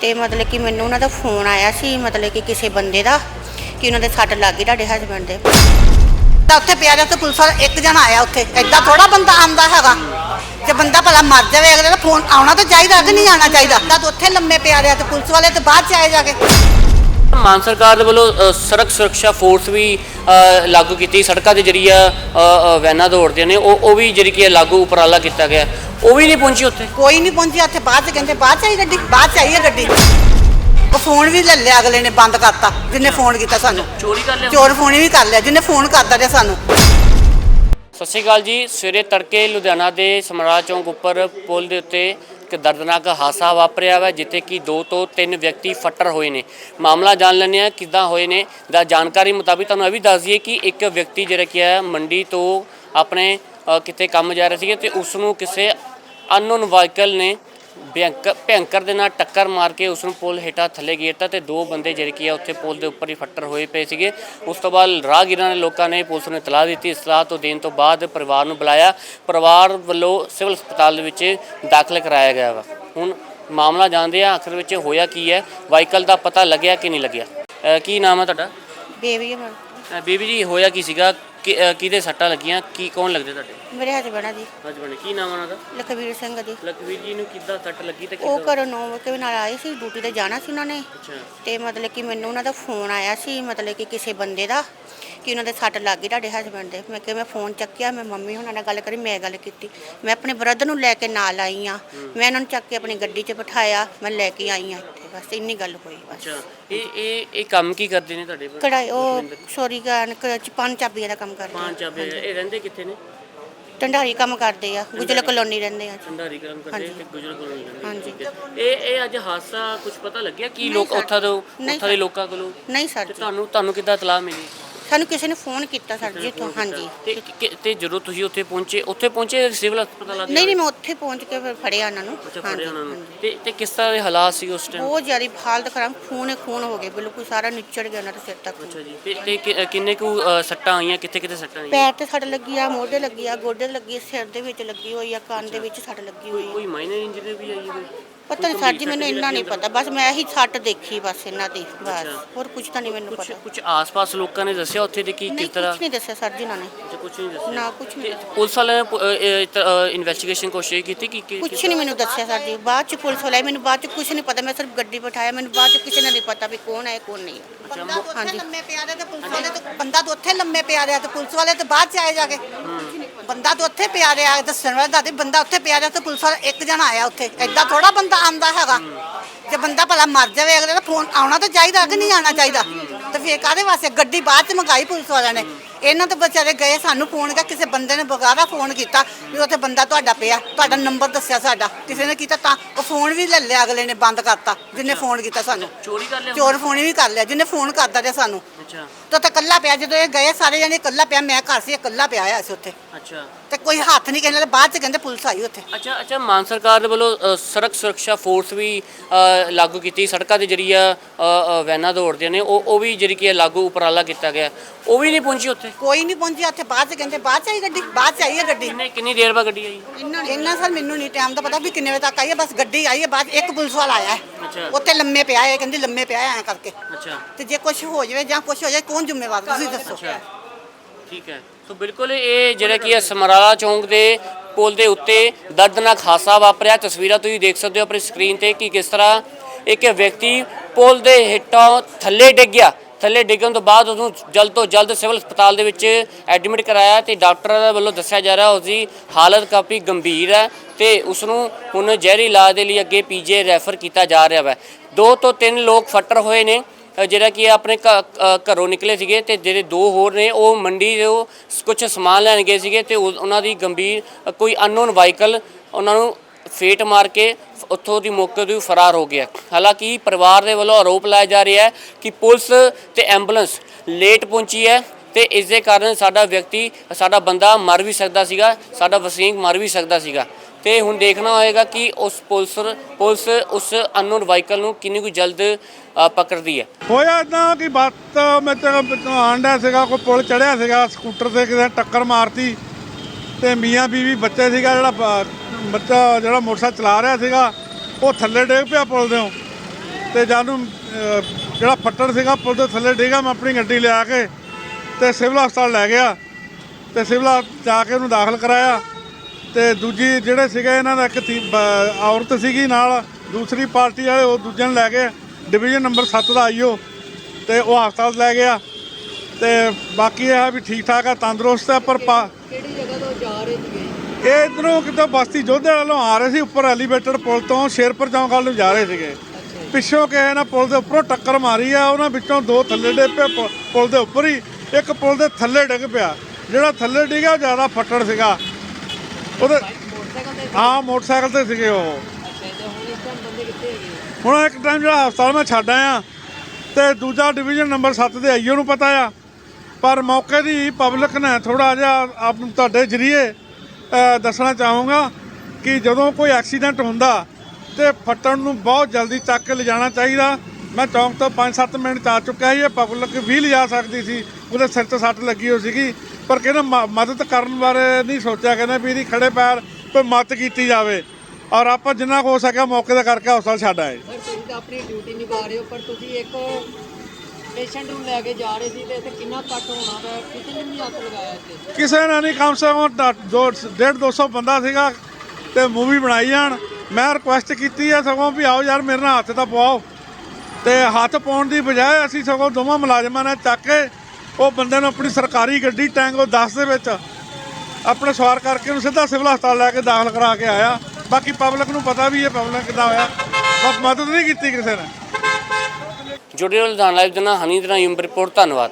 ਤੇ ਮਤਲਬ ਕਿ ਮੈਨੂੰ ਉਹਨਾਂ ਦਾ ਫੋਨ ਆਇਆ ਸੀ ਮਤਲਬ ਕਿ ਕਿਸੇ ਬੰਦੇ ਦਾ ਕਿ ਉਹਨਾਂ ਦੇ ਸੱਟ ਲੱਗ ਗਈ ਤੁਹਾਡੇ ਹਸਬੰਡ ਦੇ। ਤਾਂ ਉੱਥੇ ਪਿਆ ਰਿਹਾ ਤੇ ਪੁਲਿਸ ਵਾਲਾ ਇੱਕ ਜਣਾ ਆਇਆ ਉੱਥੇ ਐਦਾਂ ਥੋੜਾ ਬੰਦਾ ਆਂਦਾ ਹੈਗਾ। ਜੇ ਬੰਦਾ ਭਲਾ ਮਰ ਜਾਵੇ ਅਗਲੇ ਦਾ ਫੋਨ ਆਉਣਾ ਤਾਂ ਚਾਹੀਦਾ ਕਿ ਨਹੀਂ ਆਉਣਾ ਚਾਹੀਦਾ। ਤਾਂ ਉੱਥੇ ਲੰਮੇ ਪਿਆ ਰਿਹਾ ਤੇ ਪੁਲਿਸ ਵਾਲੇ ਤੇ ਬਾਅਦ ਚ ਆਏ ਜਾ ਕੇ। ਮਾਨ ਸਰਕਾਰ ਦੇ ਵੱਲੋਂ ਅ, ਸੜਕ ਸੁਰੱਖਿਆ ਫੋਰਸ ਵੀ ਅ, ਲਾਗੂ ਕੀਤੀ। ਸੜਕਾਂ ਦੇ ਜਰੀਆ ਵੈਨਾਂ ਦੌੜਦੀਆਂ ਨੇ। ਉਹ ਉਹ ਵੀ ਜਿਹੜੀ ਕਿ ਹੈ ਲਾਗੂ ਉਪਰਾਲਾ ਕੀਤਾ ਗਿਆ। ਉਹ ਵੀ ਨਹੀਂ ਪਹੁੰਚੀ ਉੱਥੇ। ਕੋਈ ਨਹੀਂ ਪਹੁੰਚਿਆ ਉੱਥੇ ਬਾਅਦ ਚ ਕਹਿੰਦੇ ਬਾਅਦ ਚ ਆਈ ਗੱਡੀ ਬਾਅਦ ਚ ਆਈ ਹੈ ਗੱਡੀ। ਉਹ ਫੋਨ ਵੀ ਲੈ ਲਿਆ ਅਗਲੇ ਨੇ ਬੰਦ ਕਰਤਾ ਜਿਹਨੇ ਫੋਨ ਕੀਤਾ ਸਾਨੂੰ। ਚੋਰੀ ਕਰ ਲਿਆ? ਚੋਰ ਫੋਨ ਵੀ ਕਰ ਲਿਆ ਜਿਹਨੇ ਫੋਨ ਕਰਤਾ ਰਿਹਾ ਸਾਨੂੰ। ਸਤਿ ਸ਼੍ਰੀ ਅਕਾਲ ਜੀ ਸਵੇਰੇ ਤੜਕੇ ਲੁਧਿਆਣਾ ਦੇ ਸਮਰਾ ਚੌਂਕ ਉੱਪਰ ਪੁਲ ਦੇ ਉੱਤੇ ਇੱਕ ਦਰਦਨਾਕ ਹਾਦਸਾ ਵਾਪਰਿਆ ਵਾ ਜਿੱਥੇ ਕਿ ਦੋ ਤੋਂ ਤਿੰਨ ਵਿਅਕਤੀ ਫੱਟਰ ਹੋਏ ਨੇ। ਮਾਮਲਾ ਜਾਣ ਲੈਂਦੇ ਆ ਕਿੱਦਾਂ ਹੋਏ ਨੇ ਦਾ ਜਾਣਕਾਰੀ ਮੁਤਾਬਿਕ ਤੁਹਾਨੂੰ ਇਹ ਵੀ ਦੱਸ ਦਈਏ ਕਿ ਇੱਕ ਵਿਅਕਤੀ ਜਿਹੜਾ ਕੀ ਹੈ ਮੰਡੀ ਤੋਂ ਆਪਣੇ ਕਿਤੇ ਕੰਮ ਜਾ ਰਿਹਾ ਸੀਗਾ ਤੇ ਉਸ ਨੂੰ ਕਿਸੇ ਅਨਨੋਨ ਵਾਹੀਕਲ ਨੇ ਭਿਅੰਕਰ ਭਿਅੰਕਰ ਦੇ ਨਾਲ ਟੱਕਰ ਮਾਰ ਕੇ ਉਸ ਨੂੰ ਪੁਲ ਹੇਠਾਂ ਥੱਲੇ ਗੇਰਤਾ ਤੇ ਦੋ ਬੰਦੇ ਜਿਹੜੇ ਕੀ ਆ ਉੱਥੇ ਪੁਲ ਦੇ ਉੱਪਰ ਹੀ ਫੱਟਰ ਹੋਏ ਪਏ ਸੀਗੇ। ਉਸ ਤੋਂ ਬਾਅਦ ਰਾਹਗੀਰਾਂ ਨੇ ਲੋਕਾਂ ਨੇ ਪੁਲਿਸ ਨੂੰ ਇਤਲਾਹ ਦਿੱਤੀ। ਇਤਲਾਹ ਤੋਂ ਦੇਣ ਤੋਂ ਬਾਅਦ ਪਰਿਵਾਰ ਨੂੰ ਬੁਲਾਇਆ। ਪਰਿਵਾਰ ਵੱਲੋਂ ਸਿਵਲ ਹਸਪਤਾਲ ਦੇ ਵਿੱਚ ਦਾਖਲ ਕਰਾਇਆ ਗਿਆ ਵਾ। ਹੁਣ ਮਾਮਲਾ ਜਾਣਦੇ ਆ ਆਖਰ ਵਿੱਚ ਹੋਇਆ ਕੀ ਹੈ। ਵਾਹੀਕਲ ਦਾ ਪਤਾ ਲੱਗਿਆ ਕਿ ਨਹੀਂ ਲੱਗਿਆ? ਅਹ ਕੀ ਨਾਮ ਹੈ ਤੁਹਾਡਾ? ਬੇਬੀ ਹੈ ਅਹ ਬੀਬੀ ਜੀ ਹੋਇਆ ਕੀ ਸੀਗਾ? ਕਿ- ਕਿਹਦੇ ਸੱਟਾਂ ਲੱਗੀਆਂ? ਕੀ ਕੌਣ ਲੱਗਦੇ ਤੁਹਾਡੇ? ਮੇਰੇ ਹਸਬੰਡ ਆ ਜੀ। ਹਸਬੰਡ ਕੀ ਨਾਮ ਉਹਨਾਂ ਦਾ? ਲਖਵੀਰ ਸਿੰਘ ਜੀ। ਲਖਵੀਰ ਜੀ ਨੂੰ ਕਿੱਦਾਂ ਸੱਟ ਲੱਗੀ ਤੇ ਉਹ ਕਿੱਦਾਂ? ਘਰੋਂ ਨੌ ਵਜੇ ਨਾਲ ਆਏ ਸੀ ਡਿਊਟੀ ਤੇ ਜਾਣਾ ਸੀ ਉਹਨਾਂ ਨੇ। ਅੱਛਾ। ਤੇ ਮਤਲਬ ਕਿ ਮੈਨੂੰ ਉਹਨਾਂ ਦਾ ਫੋਨ ਆਇਆ ਸੀ ਮਤਲਬ ਕਿ ਕਿਸੇ ਬੰਦੇ ਦਾ ਕਿ ਉਹਨਾਂ ਦੇ ਸੱਟ ਲੱਗ ਗਈ ਤੁਹਾਡੇ ਹਸਬੰਡ ਦੇ। ਮੈਂ ਕਿਹਾ ਮੈਂ ਫੋਨ ਚੱਕਿਆ ਮੈਂ ਮੰਮੀ ਉਹਨਾਂ ਨਾਲ ਗੱਲ ਕਰੀ ਮੈਂ ਗੱਲ ਕੀਤੀ। ਮੈਂ ਆਪਣੇ ਬ੍ਰਦਰ ਨੂੰ ਲੈ ਕੇ ਨਾਲ ਆਈ ਆ ਮੈਂ ਉਹਨਾਂ ਨੂੰ ਚੱਕ ਕੇ ਆਪਣੀ ਗੱਡੀ 'ਚ ਬਿਠਾਇਆ ਮੈਂ ਲੈ ਕੇ ਆਈ ਆ ਇੱਥੇ ਬਸ ਇੰਨੀ ਗੱਲ ਹੋਈ ਬਸ। ਅੱਛਾ। ਇਹ ਇਹ ਇਹ ਕੰਮ ਕੀ ਕਰਦੇ ਨੇ ਤੁਹਾਡੇ ਕਢਾਈ ਉਹ ਸੋਰੀ ਗਾਨ ਚਪਨ ਚਾਬੀਆਂ ਦਾ ਕੰਮ ਕਰਦੇ ਪੰਜ ਆ ਚਾਬੇ ਇਹ ਰਹਿੰਦੇ ਕਿੱਥੇ ਨੇ ਢੰਡਾਰੀ ਕੰਮ ਕਰਦੇ ਆ ਗੁਜਲ ਕਲੋਨੀ ਰਹਿੰਦੇ ਆ ਭੰਡਾਰੀ ਕੰਮ ਕਰਦੇ। ਤੇ ਗੁਜਰ ਕੋਲ ਰਹਿੰਦੇ ਹਾਂਜੀ। ਠੀਕ ਹੈ। ਇਹ ਇਹ ਅੱਜ ਹਾਦਸਾ ਕੁਝ ਪਤਾ ਲੱਗਿਆ ਕੀ ਲੋਕ। ਉੱਥਾ ਤੋਂ ਨਹੀਂ ਉੱਥਾ ਦੇ ਸਰ। ਲੋਕਾਂ ਕੋਲੋਂ ਨਹੀਂ ਸਰ ਤੇ ਜੀ ਤੁਹਾਨੂੰ ਤੁਹਾਨੂੰ ਕਿੱਦਾਂ ਇਤਲਾਹ ਮਿਲੀ ਸਾਨੂੰ ਕਿਸੇ ਨੇ ਫੋਨ ਕੀਤਾ ਸਰ ਜੀ ਤੋਂ ਹਾਂਜੀ। ਤੇ ਕਿ- ਤੇ ਜਦੋਂ ਤੁਸੀਂ ਉੱਥੇ ਪਹੁੰਚੇ ਉੱਥੇ ਪਹੁੰਚੇ ਸਿਵਲ ਹਸਪਤਾਲ ਆ ਨਹੀਂ ਨਹੀਂ ਮੈਂ ਉੱਥੇ ਪਹੁੰਚ ਕੇ ਫਿਰ ਫੜਿਆ ਉਹਨਾਂ ਨੂੰ। ਨੂੰ। ਤੇ ਤੇ ਕਿਸ ਤਰ੍ਹਾਂ ਦੇ ਹਾਲਾਤ ਸੀ ਉਸ ਟਾਈਮ ਬਹੁਤ ਜ਼ਿਆਦਾ ਹਾਲਤ ਖਰਾਬ ਖੂਨ ਹੀ ਖੂਨ ਹੋ ਗਏ ਬਿਲਕੁਲ ਸਾਰਾ ਨਿਚੜ ਗਿਆ ਉਹਨਾਂ ਦੇ ਸਿਰ ਤੱਕ। ਅੱਛਾ ਜੀ। ਤੇ ਤੇ ਕਿ- ਕਿੰਨੇ ਕੁ ਅ, ਸੱਟਾਂ ਆਈਆਂ? ਕਿੱਥੇ ਕਿੱਥੇ ਸੱਟਾਂ ਆਈਆਂ? ਪੈਰ ਤੇ ਸੱਟ ਲੱਗੀ ਆ ਮੋਢੇ ਲੱਗੀ ਆ ਗੋਡੇ ਤੇ ਲੱਗੀ ਆ, ਸਿਰ ਦੇ ਵਿੱਚ ਲੱਗੀ ਹੋਈ ਆ ਕੰਨ ਦੇ ਵਿੱਚ ਸੱਟ ਲੱਗੀ ਹੋਈ ਆ। ਕੋਈ ਮਾਈਨਰ ਇੰਜਰੀ ਵੀ ਆਈ ਹੈ ਪਤਾ ਨਹੀਂ ਸਰ ਜੀ ਮੈਨੂੰ ਇੰਨਾ ਨਹੀਂ ਪਤਾ। ਬਸ ਮੈਂ ਹੀ ਸੱਟ ਦੇਖੀ ਬਸ ਇਹਨਾਂ ਦੀ ਬਸ। ਹੋਰ ਕੁਝ ਤਾਂ ਨਹੀਂ ਮੈਨੂੰ ਕੁਝ ਪਤਾ। ਕੁਝ ਆਸ-ਪਾਸ ਲੋਕਾਂ ਨੇ ਦੱਸਿਆ ਉੱਥੇ ਦੇ ਕੀ ਨਹੀਂ ਕਿਸ ਤਰ੍ਹਾਂ? ਕੁਝ ਨਹੀਂ ਦੱਸਿਆ ਸਰ ਜੀ ਇਹਨਾਂ ਨੇ। ਕੁਝ ਨਹੀਂ ਦੱਸਿਆ। ਨਾ ਕੁਝ ਨਹੀਂ। ਪੁਲਿਸ ਵਾਲਿਆਂ ਨੇ ਇਨਵੈਸਟੀਗੇਸ਼ਨ ਕੋਸ਼ਿਸ਼ ਕੀਤੀ ਕਿ ਕਿ- ਕੁਝ ਨਹੀਂ ਮੈਨੂੰ ਦੱਸਿਆ ਸਰ ਜੀ। ਬਾਅਦ ਚ ਪੁਲਿਸ ਵਾਲੇ ਮੈਨੂੰ ਬਾਅਦ ਚ ਕੁਝ ਨਹੀਂ ਪਤਾ। ਮੈਂ ਸਿਰਫ ਗੱਡੀ ਬਿਠਾਇਆ ਮੈਨੂੰ ਬਾਅਦ ਚ ਕਿਸੇ ਨੇ ਨਹੀਂ ਪਤਾ ਵੀ ਕੌਣ ਹੈ ਕੌਣ ਨਹੀਂ ਹੈ। ਬੰਦਾ ਤਾਂ ਉੱਥੇ ਲੰਮੇ ਪਿਆ ਰਿਹਾ ਤੇ ਪੁਲਿਸ ਵਾਲੇ ਤੇ ਬੰਦਾ ਤਾਂ ਉੱਥੇ ਲੰਮੇ ਪਿਆ ਰਿਹਾ ਤੇ ਪੁਲਿਸ ਵਾਲੇ ਤੇ ਬਾਅਦ ਚ ਆਏ ਜਾ ਕੇ। ਬੰਦਾ ਤਾਂ ਉੱਥੇ ਪਿਆ ਰਿਹਾ ਦੱਸਣ ਵਾਲਾ ਦਾਦੀ ਬੰਦਾ ਉੱਥੇ ਪਿਆ ਰਿਹਾ ਤੇ ਪੁਲਿਸ ਵਾਲਾ ਇੱਕ ਜਣਾ ਆਇਆ ਉੱਥੇ। ਐਦਾਂ ਥੋੜਾ ਬੰਦਾ ਆਂਦਾ ਹੈਗਾ। ਜੇ ਬੰਦਾ ਭਲਾ ਮਰ ਜਾਵੇ ਅਗਲੇ ਦਾ ਫੋਨ ਆਉਣਾ ਤਾਂ ਚਾਹੀਦਾ ਕਿ ਨਹੀਂ ਆਉਣਾ ਚਾਹੀਦਾ? ਤੇ ਫੇਰ ਕਾਹਦੇ ਵਾਸਤੇ? ਗੱਡੀ ਬਾਅਦ ਚ ਮੰਗਾਈ ਪੁਲਿਸ ਵਾਲਿਆਂ ਨੇ। ਇਹਨਾਂ ਤਾਂ ਵਿਚਾਰੇ ਗਏ ਸਾਨੂੰ ਫੋਨ ਕਰ ਕਿਸੇ ਬੰਦੇ ਨੇ ਬਗਾਰਾ ਫੋਨ ਕੀਤਾ ਵੀ ਉੱਥੇ ਬੰਦਾ ਤੁਹਾਡਾ ਪਿਆ ਤੁਹਾਡਾ ਨੰਬਰ ਦੱਸਿਆ ਸਾਡਾ। ਕਿਸੇ ਨੇ ਕੀਤਾ ਤਾਂ ਉਹ ਫੋਨ ਵੀ ਲੈ ਲਿਆ ਅਗਲੇ ਨੇ ਬੰਦ ਕਰਤਾ ਜਿਹਨੇ ਫੋਨ ਕੀਤਾ ਸਾਨੂੰ। ਚੋਰੀ ਕਰ ਲਿਆ ਚੋਰ ਫੋਨ ਵੀ ਕਰ ਲਿਆ ਜਿਹਨੇ ਫੋਨ ਕਰਦਾ ਰਿਹਾ ਸਾਨੂੰ। ਅੱਛਾ। ਤਾਂ ਤਾਂ ਕੱਲਾ ਪਿਆ ਜਦੋਂ ਇਹ ਗਏ ਸਾਰੇ ਜਣੇ ਕੱਲਾ ਪਿਆ ਮੈਂ ਘਰ ਸੀ ਇਹ ਕੱਲਾ ਪਿਆ ਆ ਸੀ ਉੱਥੇ। ਅੱਛਾ। ਤੇ ਕੋਈ ਹੱਥ ਨਹੀਂ ਕਹਿੰਦੇ ਬਾਅਦ ਚ ਕਹਿੰਦੇ ਪੁਲਿਸ ਆਈ ਉੱਥੇ। ਅੱਛਾ ਅੱਛਾ ਮਾਨ ਸਰਕਾਰ ਦੇ ਵੱਲੋਂ ਅ, ਸੜਕ ਸੁਰੱਖਿਆ ਫੋਰਸ ਵੀ ਅ, ਲਾਗੂ ਕੀਤੀ। ਸੜਕਾਂ ਦੇ ਜਰੀਆ ਵੈਨਾਂ ਦੌੜਦੀਆਂ ਨੇ। ਉਹ ਉਹ ਵੀ ਜਿਹੜੀ ਕੀ ਹੈ ਲਾਗੂ ਉਪਰਾਲਾ ਕੀਤਾ ਗਿਆ। ਉਹ ਵੀ ਨਹੀਂ ਪਹੁੰਚੀ ਉੱਥੇ? ਕੋਈ ਨਹੀਂ ਪਹੁੰਚਿਆ ਉੱਥੇ ਬਾਅਦ ਚ ਕਹਿੰਦੇ ਬਾਅਦ ਚ ਆਈ ਗੱਡੀ ਬਾਅਦ ਚ ਆਈ ਹੈ ਗੱਡੀ। ਕਿੰਨੇ ਕਿੰਨੀ ਦੇਰ ਬਾਅਦ ਗੱਡੀ ਆਈ? ਇੰਨਾ ਸਰ ਮੈਨੂੰ ਨਹੀਂ ਟਾਈਮ ਦਾ ਪਤਾ ਵੀ ਕਿੰਨੇ ਵਜੇ ਤੱਕ ਆਈ ਹੈ ਬਸ ਗੱਡੀ ਆਈ ਹੈ ਬਾਅਦ 'ਚ ਇੱਕ ਪੁਲਿਸ ਵਾਲਾ ਆਇਆ ਹੈ। ਅੱਛਾ। ਉੱਥੇ ਲੰਮੇ ਪਿਆ ਹੈ ਕਹਿੰਦੀ ਲੰਮੇ ਪਿਆ ਐਂ ਕਰਕੇ। ਅੱਛਾ। ਤੇ ਜੇ ਕੁਝ ਹੋ ਜਾਵੇ ਜਾਂ ਕੁਝ ਹੋ ਜਾਏ ਕੌਣ ਜ਼ਿੰਮੇਵਾਰ? ਤੁਸੀਂ ਦੱਸੋ। ਠੀਕ ਹੈ। ਸੋ ਬਿਲਕੁਲ ਇਹ ਜਿਹੜਾ ਕੀ ਹੈ ਸਮਰਾਲਾ ਚੌਂਕ ਦੇ ਪੁਲ ਦੇ ਉੱਤੇ ਦਰਦਨਾਕ ਹਾਦਸਾ ਵਾਪਰਿਆ। ਤਸਵੀਰਾਂ ਤੁਸੀਂ ਦੇਖ ਸਕਦੇ ਹੋ ਆਪਣੀ ਸਕਰੀਨ ਤੇ ਕਿ ਕਿਸ ਤਰ੍ਹਾਂ ਇੱਕ ਵਿਅਕਤੀ ਪੁਲ ਦੇ ਹੇਠੋਂ ਥੱਲੇ ਡਿੱਗ ਗਿਆ। ਥੱਲੇ ਡਿੱਗਣ ਤੋਂ ਬਾਅਦ ਉਹਨੂੰ ਜਲਦ ਤੋਂ ਜਲਦ ਸਿਵਲ ਹਸਪਤਾਲ ਦੇ ਵਿੱਚ ਐਡਮਿਟ ਕਰਾਇਆ ਤੇ ਡਾਕਟਰਾਂ ਦੇ ਵੱਲੋਂ ਦੱਸਿਆ ਜਾ ਰਿਹਾ ਉਸ ਦੀ ਹਾਲਤ ਕਾਫੀ ਗੰਭੀਰ ਹੈ ਤੇ ਉਸ ਨੂੰ ਹੁਣ ਜ਼ਹਿਰੀ ਇਲਾਜ ਦੇ ਲਈ ਅੱਗੇ ਪੀਜੀ ਰੈਫਰ ਕੀਤਾ ਜਾ ਰਿਹਾ ਹੈ ਦੋ ਤੋਂ ਤਿੰਨ ਲੋਕ ਫੱਟਰ ਹੋਏ ਨੇ। ਜਿਹੜਾ ਕਿ ਆਪਣੇ ਘਰੋਂ ਨਿਕਲੇ ਸੀਗੇ ਤੇ ਜਿਹੜੇ ਦੋ ਹੋਰ ਨੇ, ਉਹ ਮੰਡੀ ਦੇ ਕੁਝ ਸਮਾਨ ਲੈਣ ਗਏ ਸੀਗੇ ਤੇ ਉਹ- ਉਹਨਾਂ ਦੀ ਗੰਭੀਰ ਕੋਈ ਅਨਨੋਨ ਵਾਹੀਕਲ ਉਹਨਾਂ ਨੂੰ ਫੇਟ ਮਾਰ ਕੇ ਉੱਥੋਂ ਦੀ ਮੌਕੇ ਤੋਂ ਫਰਾਰ ਹੋ ਗਿਆ। ਹਾਲਾਂਕਿ ਪਰਿਵਾਰ ਦੇ ਵੱਲੋਂ ਆਰੋਪ ਲਾਇਆ ਜਾ ਰਿਹਾ ਹੈ ਕਿ ਪੁਲਿਸ ਤੇ ਐਂਬੂਲੈਂਸ ਲੇਟ ਪਹੁੰਚੀ ਹੈ ਤੇ ਇਸ ਦੇ ਕਾਰਨ ਸਾਡਾ ਵਿਅਕਤੀ, ਸਾਡਾ ਬੰਦਾ ਮਰ ਵੀ ਸਕਦਾ ਸੀਗਾ, ਸਾਡਾ ਵਸੀਕ ਮਰ ਵੀ ਸਕਦਾ ਸੀਗਾ। ਤੇ ਹੁਣ ਦੇਖਣਾ ਹੋਏਗਾ ਕਿ ਉਸ ਪੁਲਿਸ ਪੁਲਿਸ ਉਸ ਅਨਨੋਨ ਵਾਹੀਕਲ ਨੂੰ ਕਿੰਨੀ ਕੁ ਜਲਦ ਪਕੜਦੀ ਹੈ। ਹੋਇਆ ਇਦਾਂ ਕਿ ਬੱਤ ਮੈਂ ਤੇ ਪਿੱਛੋਂ ਆਂਡਾ ਸੀਗਾ, ਕੋਈ ਪੁਲ ਚੜਿਆ ਸੀਗਾ, ਸਕੂਟਰ ਤੇ ਕਿਸੇ ਨੇ ਟੱਕਰ ਮਾਰਤੀ ਤੇ ਮੀਆਂ ਬੀਵੀ ਬੱਚੇ ਸੀਗਾ ਜਿਹੜਾ ਬੱਚਾ ਜਿਹੜਾ ਮੋਟਰਸਾਈਕਲ ਚਲਾ ਰਿਹਾ ਸੀਗਾ, ਉਹ ਥੱਲੇ ਡਿੱਗ ਪਿਆ ਪੁਲ ਦੇ ਤੇ ਜਦ ਜਿਹੜਾ ਫੱਟੜ ਸੀਗਾ ਪੁਲ ਦੇ ਥੱਲੇ ਡਿੱਗਾ ਮੈਂ ਆਪਣੀ ਗੱਡੀ ਲਿਆ ਕੇ ਤੇ ਸਿਵਲ ਹਸਪਤਾਲ ਲੈ ਗਿਆ ਤੇ ਸਿਵਲ ਜਾ ਕੇ ਉਹਨੂੰ ਦਾਖਲ ਕਰਾਇਆ। ਤੇ ਦੂਜੀ ਜਿਹੜੇ ਸੀਗੇ ਇਹਨਾਂ ਦਾ ਇੱਕ ਤੀ- ਬ- ਔਰਤ ਸੀਗੀ ਨਾਲ ਦੂਸਰੀ ਪਾਰਟੀ ਵਾਲੇ ਉਹ ਦੂਜੇ ਨੂੰ ਲੈ ਗਏ ਡਿਵੀਜ਼ਨ ਨੰਬਰ 7 ਦਾ ਆਈਓ ਤੇ ਉਹ ਹਸਪਤਾਲ ਲੈ ਗਿਆ। ਤੇ ਬਾਕੀ ਇਹ ਆ ਵੀ ਠੀਕ ਠਾਕ ਆ ਤੰਦਰੁਸਤ ਆ ਪਰ ਪਾ ਕਿਹੜੀ ਜਗ੍ਹਾ ਤੋਂ ਜਾ ਰਹੇ ਸੀਗੇ? ਇਹ ਇਧਰੋਂ ਕਿਤੇ ਬਸਤੀ ਜੋਧੇ ਵੱਲੋਂ ਆ ਰਹੇ ਸੀ ਉੱਪਰ ਐਲੀਵੇਟਡ ਪੁਲ ਤੋਂ ਸ਼ੇਰਪੁਰ ਚੌਂਕ ਵੱਲ ਨੂੰ ਜਾ ਰਹੇ ਸੀਗੇ। ਪਿੱਛੋਂ ਕਿਸੇ ਨੇ ਪੁਲ ਦੇ ਉੱਪਰੋਂ ਟੱਕਰ ਮਾਰੀ ਆ ਉਹਨਾਂ ਵਿੱਚੋਂ ਦੋ ਥੱਲੇ ਡੇ ਪਏ ਪੁ- ਪੁਲ ਦੇ ਉੱਪਰ ਹੀ ਇੱਕ ਪੁਲ ਦੇ ਥੱਲੇ ਡਿੱਗ ਪਿਆ। ਜਿਹੜਾ ਥੱਲੇ ਡਿੱਗਾ ਜ਼ਿਆਦਾ ਫੱਟੜ ਸੀਗਾ। ਉਹਦੇ ਹਾਂ, ਮੋਟਰਸਾਈਕਲ ਤੇ ਸੀਗੇ ਉਹ। ਹੁਣ ਇੱਕ ਟਾਈਮ ਜਿਹੜਾ ਹਸਪਤਾਲ ਮੈਂ ਛੱਡ ਆਇਆ ਤੇ ਦੂਜਾ ਡਿਵੀਜ਼ਨ ਨੰਬਰ 7 ਦੇ ਆਈਓ ਨੂੰ ਪਤਾ ਆ। ਪਰ ਮੌਕੇ ਦੀ ਪਬਲਿਕ ਨੇ ਥੋੜਾ ਜਿਹਾ ਆਪ ਨੂੰ ਤੁਹਾਡੇ ਜਰੀਏ ਦੱਸਣਾ ਚਾਹੂੰਗਾ ਕਿ ਜਦੋਂ ਕੋਈ ਐਕਸੀਡੈਂਟ ਹੁੰਦਾ ਤੇ ਫੱਟਣ ਨੂੰ ਬਹੁਤ ਜਲਦੀ ਚੱਕ ਕੇ ਲਿਜਾਣਾ ਚਾਹੀਦਾ। ਮੈਂ ਚੌਂਕ ਤੋਂ 5-7 ਮਿੰਟ 'ਚ ਆ ਚੁੱਕਿਆ ਸੀ, ਇਹ ਪਬਲਿਕ ਵੀ ਲਿਜਾ ਸਕਦੀ ਸੀ। ਉਹਦੇ ਸਿਰ ਤੇ ਸੱਟ ਲੱਗੀ ਹੋਈ ਸੀਗੀ। ਪਰ ਕਹਿੰਦਾ ਮਦਦ ਕਰਨ ਬਾਰੇ ਨਹੀਂ ਸੋਚਿਆ ਕਹਿੰਦਾ ਵੀ ਇਹਦੀ ਖੜੇ ਪੈਰ ਕੋਈ ਮਦਦ ਕੀਤੀ ਜਾਵੇ। ਔਰ ਆਪਾਂ ਜਿੰਨਾ ਕੁ ਹੋ ਸਕਿਆ ਮੌਕੇ ਤੇ ਕਰਕੇ ਹਸਪਤਾਲ ਛੱਡ ਆਏ। ਸਰ ਤੁਸੀਂ ਤਾਂ ਆਪਣੀ ਡਿਊਟੀ ਨਿਭਾ ਰਹੇ ਹੋ ਪਰ ਤੁਸੀਂ ਇੱਕ ਪੇਸ਼ੈਂਟ ਨੂੰ ਲੈ ਕੇ ਜਾ ਰਹੇ ਸੀ ਤੇ ਇੱਥੇ ਕਿੰਨਾ ਕੱਟ ਹੋਣਾ ਵਾ ਕਿਸੇ ਨੇ ਨਹੀਂ ਹੱਥ ਲਗਾਇਆ ਇੱਥੇ? ਕਿਸੇ ਨੇ ਨਹੀਂ ਕਮ ਸੇ ਕਮ ਦੋ ਡੇਢ 200 ਬੰਦਾ ਸੀਗਾ ਤੇ ਮੂਵੀ ਬਣਾਈ ਜਾਣ। ਮੈਂ ਰਿਕੁਐਸਟ ਕੀਤੀ ਹੈ ਸਗੋਂ ਵੀ ਆਓ ਯਾਰ ਮੇਰੇ ਨਾਲ ਹੱਥ ਤਾਂ ਪਵਾਓ। ਤੇ ਹੱਥ ਪਾਉਣ ਦੀ ਬਜਾਏ ਅਸੀਂ ਸਗੋਂ ਦੋਵਾਂ ਮੁਲਾਜ਼ਮਾਂ ਨੇ ਚੱਕ ਕੇ ਉਹ ਬੰਦੇ ਨੂੰ ਆਪਣੀ ਸਰਕਾਰੀ ਗੱਡੀ ਟੈਂਗੋ 10 ਦੇ ਵਿੱਚ ਆਪਣੇ ਸਵਾਰ ਕਰਕੇ ਉਹਨੂੰ ਸਿੱਧਾ ਸਿਵਲ ਹਸਪਤਾਲ ਲੈ ਕੇ ਦਾਖਲ ਕਰਾ ਕੇ ਆਇਆ। ਬਾਕੀ ਪਬਲਿਕ ਨੂੰ ਪਤਾ ਵੀ ਇਹ ਪਬਲਿਕ ਕਿੱਦਾਂ ਹੋਇਆ। ਬਸ ਮਦਦ ਨਹੀਂ ਕੀਤੀ ਕਿਸੇ ਨੇ। ਜੁੜੇ ਹੋਏ ਲੁਧਿਆਣਾ ਲਾਈਵ ਦੇ ਨਾਲ, ਹਨੀ ਦੇ ਯੂਮ ਰਿਪੋਰਟ, ਧੰਨਵਾਦ।